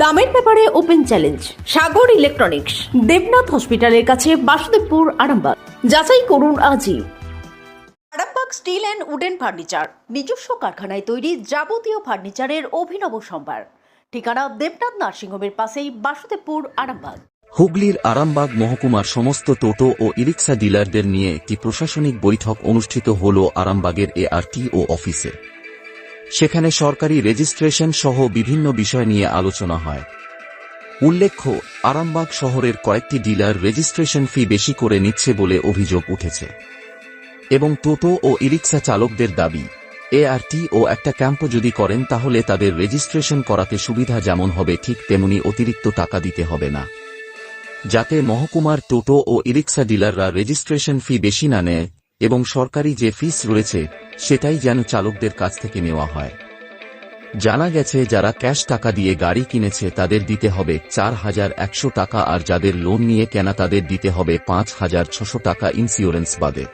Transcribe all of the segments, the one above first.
দামের ব্যাপারে open challenge Sagar electronics Debnath হসপিটালের কাছে বাসুদেবপুর আরামবাগ। যাচাই করুন আজই। Arambagh steel and wooden furniture নিজস্ব কারখানায় তৈরি যাবতীয় ফার্নিচারের অভিনব সম্ভার। ঠিকানা দেবনাথ নার্সিংহোমের পাশেই বাসুদেবপুর আরামবাগ। হুগলির আরামবাগ মহকুমার সমস্ত টোটো ও ইরিক্সা ডিলারদের নিয়ে একটি প্রশাসনিক বৈঠক অনুষ্ঠিত হল আরামবাগের এআরটিও অফিসে। সেখানে সরকারি রেজিস্ট্রেশন সহ বিভিন্ন বিষয় নিয়ে আলোচনা হয়। উল্লেখ্য, আরামবাগ শহরের কয়েকটি ডিলার রেজিস্ট্রেশন ফি বেশি করে নিচ্ছে বলে অভিযোগ উঠেছে। এবং টোটো ও ইরিক্সা চালকদের দাবি এআরটি ও একটা ক্যাম্পও যদি করেন তাহলে তাদের রেজিস্ট্রেশন করাতে সুবিধা যেমন হবে ঠিক তেমনি অতিরিক্ত টাকা দিতে হবে না। যাতে মহকুমার টোটো ও ইরিক্সা ডিলাররা রেজিস্ট্রেশন ফি বেশি না নেয় এবং সরকারি যে ফিস রয়েছে সেটাই যেন চালকদের কাছ থেকে নেওয়া হয়। জানা গেছে যারা ক্যাশ টাকা দিয়ে গাড়ি কিনেছে তাদের দিতে হবে চার হাজার একশো টাকা আর যাদের লোন নিয়ে কেনা তাদের দিতে হবে পাঁচ হাজার ছশো টাকা ইন্স্যুরেন্স বাদে।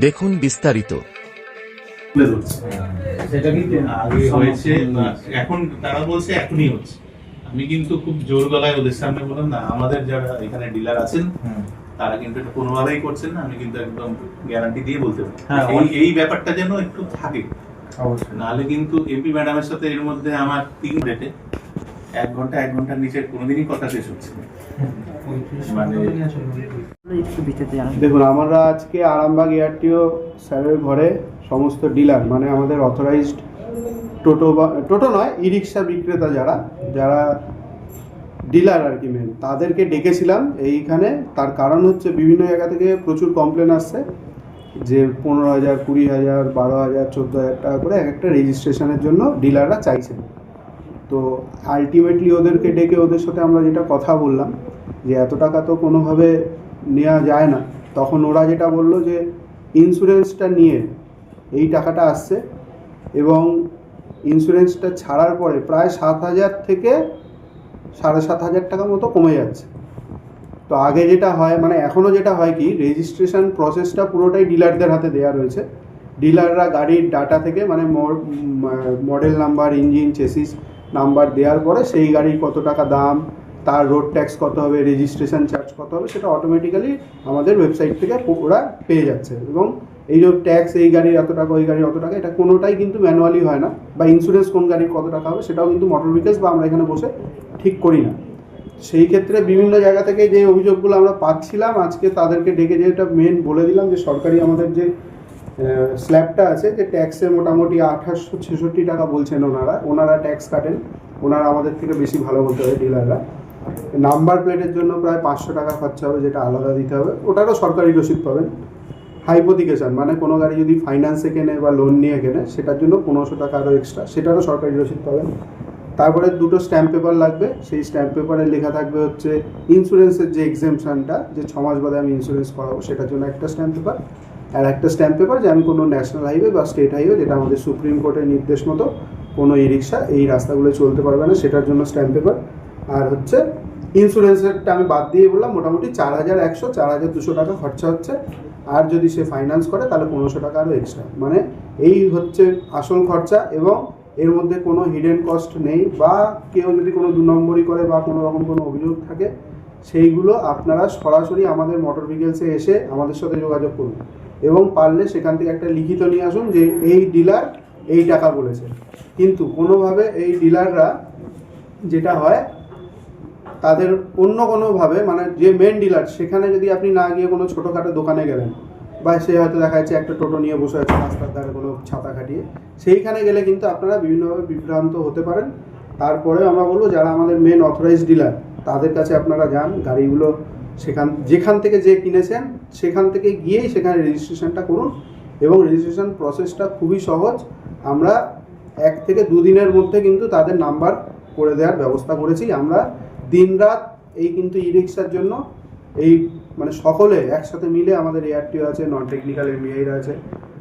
দেখুন বিস্তারিত। সেটা কি আগে হয়েছে এখন তারা বলছে এখনই হচ্ছে। আমি কিন্তু খুব জোর গলায় ওদের সামনে বললাম না আমাদের যারা এখানে ডিলার আছেন তারা কিন্তু এটা কোনোভাবেই করছেন না আমি কিন্তু একদম গ্যারান্টি দিয়ে বলতে পারি। হ্যাঁ, এই এই ব্যাপারটা যেন একটু থাকে। অবশ্যই। নাহলে কিন্তু এমপি ম্যাডামের সাথে এর মধ্যে আমার তিন ডেটে এক ঘণ্টা এক ঘণ্টার নিচে কোনোদিনই কথা শেষ হচ্ছে না। মানে দেখুন আমরা আজকে আরামবাগ এয়ারটিও স্যারের ঘরে সমস্ত ডিলার মানে আমাদের অথরাইজড টোটো বা টোটো নয় ই রিক্সা বিক্রেতা যারা যারা ডিলার আর কি মেন তাদেরকে ডেকেছিলাম, এইখানে তার কারণ হচ্ছে বিভিন্ন জায়গা থেকে প্রচুর কমপ্লেন আসছে যে পনেরো হাজার, কুড়ি হাজার, বারো হাজার, চোদ্দ হাজার টাকা করে এক একটা রেজিস্ট্রেশনের জন্য ডিলাররা চাইছেন তো আলটিমেটলি ওদেরকে ডেকে ওদের সাথে আমরা যেটা কথা বললাম, যে এত টাকা তো কোনোভাবে নেওয়া যায় না। তখন ওরা যেটা বলল যে ইন্স্যুরেন্সটা নিয়ে এই টাকাটা আসছে এবং ইন্স্যুরেন্সটা ছাড়ার পরে প্রায় সাত হাজার থেকে সাড়ে সাত হাজার টাকা মতো কমে যাচ্ছে। তো আগে যেটা হয় মানে এখনও যেটা হয় কি রেজিস্ট্রেশন প্রসেসটা পুরোটাই ডিলারদের হাতে দেওয়া রয়েছে। ডিলাররা গাড়ির ডাটা থেকে মানে model number engine chassis number দেওয়ার পরে সেই গাড়ির কত টাকা দাম, তার রোড ট্যাক্স কত হবে রেজিস্ট্রেশন চার্জ কত হবে, সেটা অটোমেটিক্যালি আমাদের ওয়েবসাইট থেকে ওরা পেয়ে যাচ্ছে। এবং এই যে ট্যাক্স এই গাড়ির এত টাকা, ওই গাড়ির অত টাকা, এটা কোনোটাই কিন্তু ম্যানুয়ালি হয় না। বা ইন্স্যুরেন্স কোন গাড়ির কত টাকা হবে, সেটাও কিন্তু মোটর ভেহিকলস বা আমরা এখানে বসে ঠিক করি না। সেই ক্ষেত্রে বিভিন্ন জায়গা থেকে যে অভিযোগগুলো আমরা পাচ্ছিলাম, আজকে তাদেরকে ডেকে যেটা মেন বলে দিলাম যে সরকারি আমাদের যে স্ল্যাবটা আছে, যে ট্যাক্সে মোটামুটি আঠাশশো ছেষট্টি টাকা বলছেন ওনারা। ওনারা ট্যাক্স কাটেন। ওনারা আমাদের থেকে বেশি ভালো বলতে হবে ডিলাররা নাম্বার প্লেটের জন্য প্রায় পাঁচশো টাকা খরচা হবে, যেটা আলাদা দিতে হবে। ওটারও সরকারি রসিদ পাবেন। হাইপোথিকেশন মানে কোনো গাড়ি যদি ফাইন্যান্সে কেনে বা লোন নিয়ে কেনে, সেটার জন্য পনেরোশো টাকা আরও এক্সট্রা সেটারও সরকারি রসিদ পাবেন। তারপরে দুটো স্ট্যাম্প পেপার লাগবে, সেই স্ট্যাম্প পেপারে লেখা থাকবে হচ্ছে ইন্স্যুরেন্সের যে এক্সেমশনটা যে ছ মাস বাদে আমি ইন্স্যুরেন্স করাবো, সেটার জন্য একটা স্ট্যাম্প পেপার আর একটা স্ট্যাম্প পেপার যে আমি কোনো ন্যাশনাল হাইওয়ে বা স্টেট হাইওয়ে যেটা আমাদের সুপ্রিম কোর্টের নির্দেশ মতো, কোনো ই রিক্সা এই রাস্তাগুলো চলতে পারবে না, সেটার জন্য স্ট্যাম্প পেপার আর হচ্ছে ইন্স্যুরেন্সেরটা আমি বাদ দিয়ে বললাম, মোটামুটি চার হাজার একশো, চার হাজার দুশো টাকা খরচা হচ্ছে। আর যদি সে ফাইন্যান্স করে, তাহলে পনেরোশো টাকা আরও এক্সট্রা মানে এই হচ্ছে আসল খরচা এবং এর মধ্যে কোনো হিডেন কস্ট নেই বা কেউ যদি কোনো দু নম্বরই করে বা কোনো রকম কোনো অভিযোগ থাকে, সেইগুলো আপনারা সরাসরি আমাদের মোটর ভেহিকেলসে এসে আমাদের সাথে যোগাযোগ করুন এবং পারলে সেখান থেকে একটা লিখিত নিয়ে আসুন যে এই ডিলার এই টাকা বলেছে। কিন্তু কোনোভাবে এই ডিলাররা যেটা হয় তাদের অন্য কোনোভাবে মানে যে মেন ডিলার সেখানে যদি আপনি না গিয়ে কোনো ছোটোখাটো দোকানে গেলেন, বা সে হয়তো দেখা যাচ্ছে একটা টোটো নিয়ে বসে আছে রাস্তার ধারে কোনো ছাতা খাটিয়ে, সেইখানে গেলে কিন্তু আপনারা বিভিন্নভাবে বিভ্রান্ত হতে পারেন। তারপরে আমরা বলব, যারা আমাদের মেন অথরাইজ ডিলার তাদের কাছে আপনারা যান, গাড়িগুলো সেখান, যেখান থেকে যে কিনেছেন, সেখান থেকে গিয়েই সেখানে রেজিস্ট্রেশনটা করুন। এবং রেজিস্ট্রেশন প্রসেসটা খুবই সহজ। আমরা এক থেকে দুদিনের মধ্যে কিন্তু তাদের নাম্বার করে দেওয়ার ব্যবস্থা করেছি। আমরা দিনরাত এই কিন্তু ই রিক্সার জন্য এই মানে সকলে একসাথে মিলে আমাদের এআরটিও আছে নন টেকনিক্যাল এমবিআইরা আছে,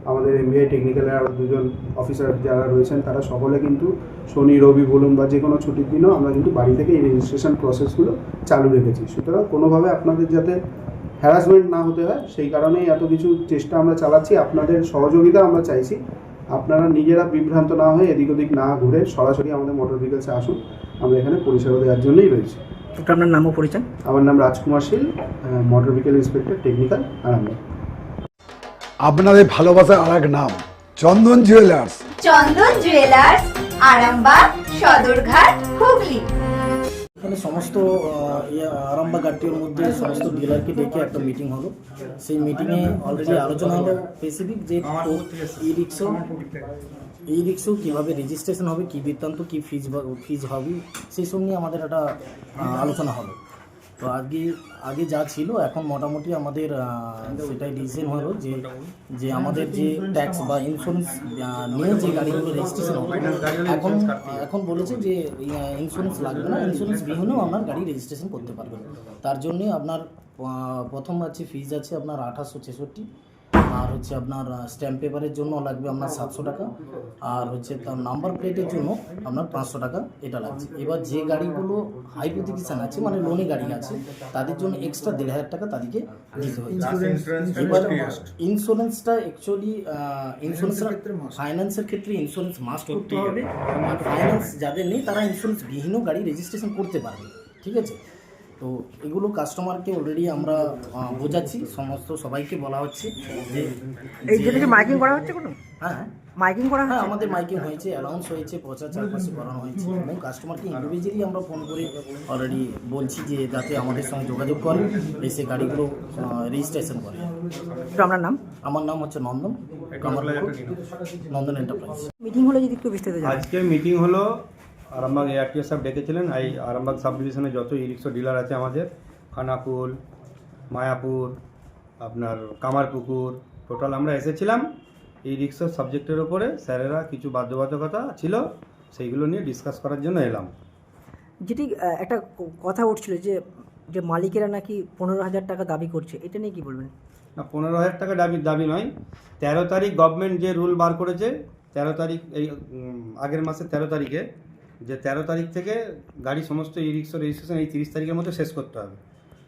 আমাদের এমবিআই টেকনিক্যালের আরও দুজন অফিসার যারা রয়েছেন, তারা সকলে কিন্তু শনি, রবি বলুন বা যে কোনো ছুটির দিনও আমরা কিন্তু বাড়ি থেকে এই রেজিস্ট্রেশন প্রসেসগুলো চালু রেখেছি। সুতরাং কোনোভাবে আপনাদের যাতে হ্যারাসমেন্ট না হতে হয়, সেই কারণেই এত কিছু চেষ্টা আমরা চালাচ্ছি। আপনাদের সহযোগিতা আমরা চাইছি। আপনারা নিজেরা বিভ্রান্ত না হয়ে এদিক ওদিক না ঘুরে সরাসরি আমাদের মোটর ভেহিকলসে আসুন। আমরা এখানে পরিষেবা দেওয়ার জন্যই রয়েছি। আপনার নামও পরিচয়? আমার নাম Rajkumar Shil motor vehicle inspector technical Arambagh আপনাদের ভালোবাসার আর এক নাম চন্দন জুয়েলার্স চন্দন জুয়েলার্স আরামবাগ সদরঘাট হুগলি। এখানে সমস্ত ইয়ে, আরামবাগ আরটিওর মধ্যে সমস্ত ডিলারকে ডেকে একটা মিটিং হলো। সেই মিটিংয়ে অলরেডি আলোচনা হলো স্পেসিফিক যে ই রিক্সো ই রিক্সো কীভাবে রেজিস্ট্রেশন হবে কী বৃত্তান্ত কী ফিজ ফিজ হবে সেই সব নিয়ে আমাদের একটা আলোচনা হলো। তো আগে আগে যা ছিল, এখন মোটামুটি আমাদের সেটাই ডিসিশন হলো যে যে আমাদের যে ট্যাক্স বা ইন্স্যুরেন্স নিয়ে যে গাড়িগুলো রেজিস্ট্রেশন হবে, এখন এখন বলেছে যে ইন্স্যুরেন্স লাগবে না ইন্স্যুরেন্স বিহীনও আপনার গাড়ি রেজিস্ট্রেশন করতে পারবেন। তার জন্যে আপনার প্রথম আছে ফিজ আছে আপনার আঠাশশো ছেষট্টি। আর হচ্ছে আপনার স্ট্যাম্প পেপারের জন্য লাগবে আপনার সাতশো টাকা। আর হচ্ছে তার নাম্বার প্লেটের জন্য আপনার পাঁচশো টাকা এটা লাগছে। এবার যে গাড়িগুলো হাইপোথিকেশন আছে মানে লোনে গাড়ি আছে তাদের জন্য এক্সট্রা দেড় হাজার টাকা তাদেরকে দিতে হয়েছে এবার ইন্স্যুরেন্সটা অ্যাকচুয়ালি ইন্স্যুরেন্সের ফাইন্যান্সের ক্ষেত্রে ইন্স্যুরেন্স মাস্ট করতে হবে। আর ফাইন্যান্স যাদের নেই তারা ইন্স্যুরেন্স বিহীনও গাড়ি রেজিস্ট্রেশন করতে পারবে। ঠিক আছে? তো এগুলো কাস্টমারকে অলরেডি আমরা বোঝাচ্ছি সমস্ত সবাইকে বলা হচ্ছে যে এই মাইকিং করা হচ্ছে কোনো? হ্যাঁ মাইকিং করা হ্যাঁ আমাদের মাইকিং হয়েছে অ্যানাউন্স হয়েছে প্রচার চারপাশে করানো হয়েছে এবং কাস্টমারকে ইন্ডিভিজুয়ালি আমরা ফোন করে অলরেডি বলছি যে যাতে আমাদের সঙ্গে যোগাযোগ করে এসে গাড়িগুলো রেজিস্ট্রেশন করে। তো আপনার নাম? আমার নাম হচ্ছে নন্দন নন্দন এন্টারপ্রাইজ মিটিং হলে যদি একটু বিস্তারিত আজকে মিটিং হলো আরামবাগ এআরটিও সাহেব ডেকেছিলেন। এই আরামবাগ সাব ডিভিশনে যত ই রিক্সা ডিলার আছে আমাদের খানাকুল মায়াপুর আপনার কামারপুকুর টোটাল আমরা এসেছিলাম। এই রিক্সার সাবজেক্টের ওপরে স্যারেরা কিছু বাধ্যবাধকতা ছিল সেইগুলো নিয়ে ডিসকাস করার জন্য এলাম। যেটি একটা কথা উঠছিল যে যে মালিকেরা নাকি পনেরো হাজার টাকা দাবি করছে এটা নিয়ে কি বলবেন? না পনেরো হাজার টাকা দাবি দাবি নয়। তেরো তারিখ গভর্নমেন্ট যে রুল বার করেছে তেরো তারিখ এই আগের মাসের তেরো তারিখে যে তেরো তারিখ থেকে গাড়ি সমস্ত ই রিক্সা রেজিস্ট্রেশন এই তিরিশ তারিখের মধ্যে শেষ করতে হবে।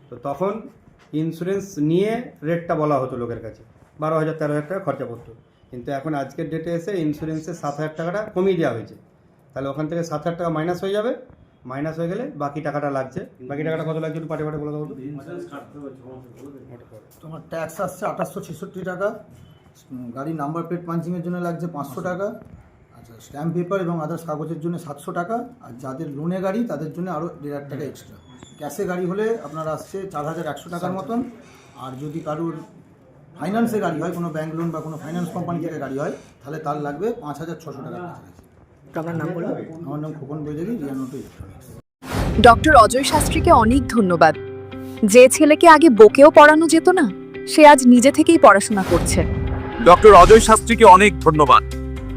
তো তখন ইন্স্যুরেন্স নিয়ে রেটটা বলা হতো লোকের কাছে। বারো হাজার তেরো হাজার টাকা খরচা পড়তো। কিন্তু এখন আজকের ডেটে এসে ইন্স্যুরেন্সের সাত হাজার টাকাটা কমিয়ে দেওয়া হয়েছে। তাহলে ওখান থেকে সাত হাজার টাকা মাইনাস হয়ে যাবে। মাইনাস হয়ে গেলে বাকি টাকাটা লাগছে। বাকি টাকাটা কত লাগছে একটু পাটে পাটে বলে দেবো তোমার ট্যাক্স আসছে আঠাশশো ছেষট্টি টাকা। গাড়ির নাম্বার প্লেট পাঞ্চিংয়ের জন্য লাগছে পাঁচশো টাকা। আচ্ছা স্ট্যাম্প পেপার এবং আদার্স কাগজের জন্য সাতশো টাকা আর যাদের লোনে গাড়ি তাদের জন্য আরও দেড় হাজার টাকা এক্সট্রা ক্যাশে গাড়ি হলে আপনার আসছে চার হাজার একশো টাকার মতন। আর যদি কারোর ফাইন্যান্সে গাড়ি হয় কোনো ব্যাংক লোন বা কোনো ফাইন্যান্স কোম্পানি থেকে গাড়ি হয় তাহলে তার লাগবে পাঁচ হাজার ছশো টাকার কাছাকাছি। আপনার নাম বলুন। আমার নাম খোকন বৈজারি রিয়ানোটো ইলেকট্রনিক্স ডক্টর অজয় শাস্ত্রীকে অনেক ধন্যবাদ। যে ছেলেকে আগে বকেও পড়ানো যেত না সে আজ নিজে থেকেই পড়াশোনা করছে। ডক্টর অজয় শাস্ত্রীকে অনেক ধন্যবাদ।